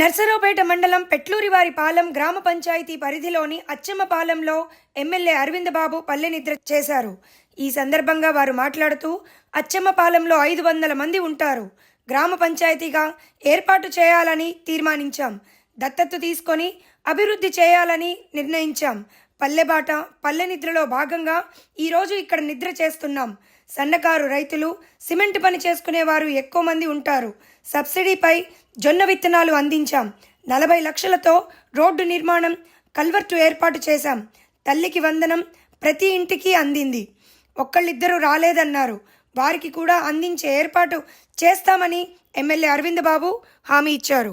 నర్సరావుపేట మండలం పెట్లూరివారి పాలెం గ్రామ పంచాయతీ పరిధిలోని అచ్చమ్మపాలెంలో ఎమ్మెల్యే అరవింద్ బాబు పల్లె నిద్ర చేశారు. ఈ సందర్భంగా వారు మాట్లాడుతూ అచ్చమ్మపాలెంలో ఐదు వందల మంది ఉంటారు. గ్రామ పంచాయతీగా ఏర్పాటు చేయాలని తీర్మానించాం. దత్తత్తు తీసుకొని అభివృద్ధి చేయాలని నిర్ణయించాం. పల్లెబాట పల్లె నిద్రలో భాగంగా ఈరోజు ఇక్కడ నిద్ర చేస్తున్నాం. సన్నకారు రైతులు సిమెంట్ పని చేసుకునేవారు ఎక్కువ మంది ఉంటారు. సబ్సిడీపై జొన్న విత్తనాలు అందించాం. నలభై లక్షలతో రోడ్డు నిర్మాణం కల్వర్టు ఏర్పాటు చేశాం. తల్లికి వందనం ప్రతి ఇంటికి అందింది. ఒక్కళ్ళిద్దరూ రాలేదన్నారు. వారికి కూడా అందించే ఏర్పాటు చేస్తామని ఎమ్మెల్యే అరవింద్ బాబు హామీ ఇచ్చారు.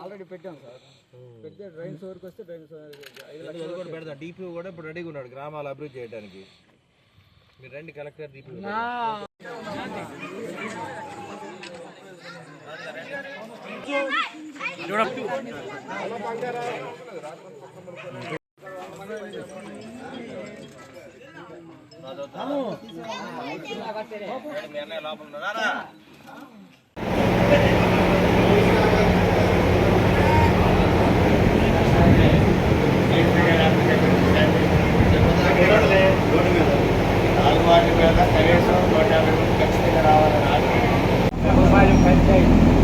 ఆల్రెడీ పెట్టాం సార్ పెడితే డ్రైన్ వరకు వస్తే డ్రైన్స్ అది కూడా కూడా ఇప్పుడు రెడీగా ఉన్నాడు గ్రామాలు అభివృద్ధి చేయడానికి మీరు రండి కలెక్టర్ డిపి చూడ నాలుగు వాటి మీద కనీసం నూట యాభై మంది ఖచ్చితంగా రావాలని ఆశ. పంచాయతీ